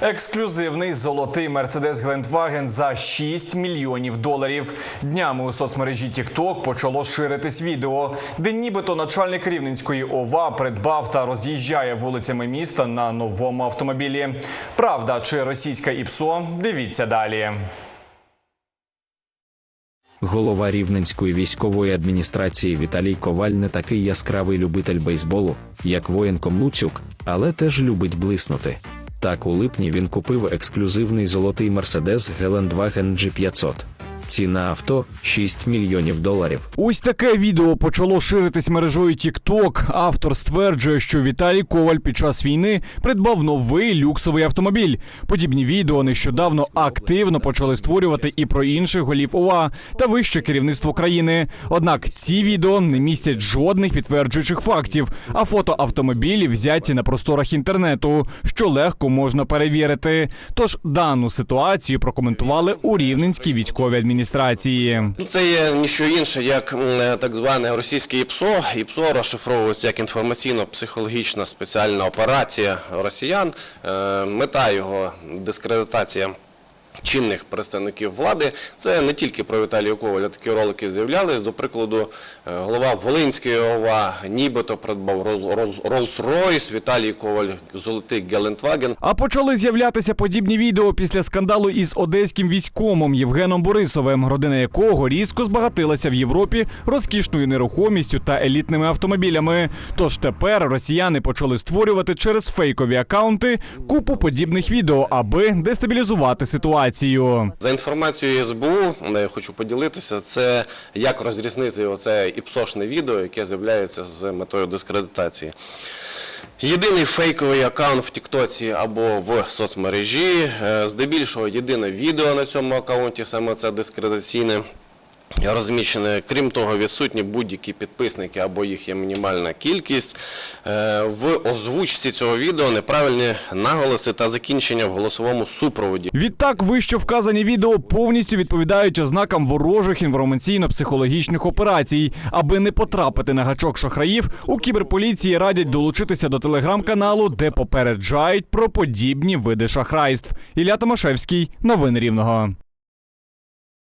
Ексклюзивний золотий мерседес Гелендваген за 6 мільйонів доларів. Днями у соцмережі TikTok почало ширитись відео, де нібито начальник рівненської ОВА придбав та роз'їжджає вулицями міста на новому автомобілі. Правда чи російська ІПСО? Дивіться далі. Голова Рівненської військової адміністрації Віталій Коваль не такий яскравий любитель бейсболу, як воєнком Луцюк, але теж любить блиснути. Так у липні він купив ексклюзивний золотий Mercedes Гелендваген G500. Ціна авто 6 мільйонів доларів. Ось таке відео почало ширитись мережою TikTok. Автор стверджує, що Віталій Коваль під час війни придбав новий люксовий автомобіль. Подібні відео нещодавно активно почали створювати і про інших голів ОВА та вище керівництво країни. Однак ці відео не містять жодних підтверджуючих фактів, а фото автомобілів взяті на просторах інтернету, що легко можна перевірити. Тож дану ситуацію прокоментували у Рівненській військовій адміністрації. Ну, Це є ніщо інше, як так зване російське ІПСО. ІПСО розшифровується як інформаційно-психологічна спеціальна операція росіян. Е, Мета його дискредитація. Чинних представників влади це не тільки про Віталія Коваля такі ролики з'являлись. До прикладу, е, голова Волинської ОВА нібито придбав Роллс-Ройс, Віталій Коваль золотий Гелендваген. А почали з'являтися подібні відео після скандалу із одеським військомом Євгеном Борисовим, родина якого різко збагатилася в Європі розкішною нерухомістю та елітними автомобілями. Тож тепер росіяни почали створювати через фейкові акаунти купу подібних відео, аби дестабілізувати ситуацію. За інформацією СБУ, я хочу поділитися, це як розрізнити оце іпсошне відео, яке з'являється з метою дискредитації. Єдиний фейковий аккаунт в Тіктоці або в соцмережі, е, здебільшого єдине відео на цьому аккаунті, саме це дискредитаційне. Розміщене, крім того, відсутні будь-які підписники або їх є мінімальна кількість. Е, В озвучці цього відео неправильні наголоси та закінчення в голосовому супроводі. Відтак, вище вказані відео повністю відповідають ознакам ворожих інформаційно-психологічних операцій. Аби не потрапити на гачок шахраїв, у кіберполіції радять долучитися до телеграм-каналу, де попереджають про подібні види шахрайств. Ілля Томашевський, новини Рівного.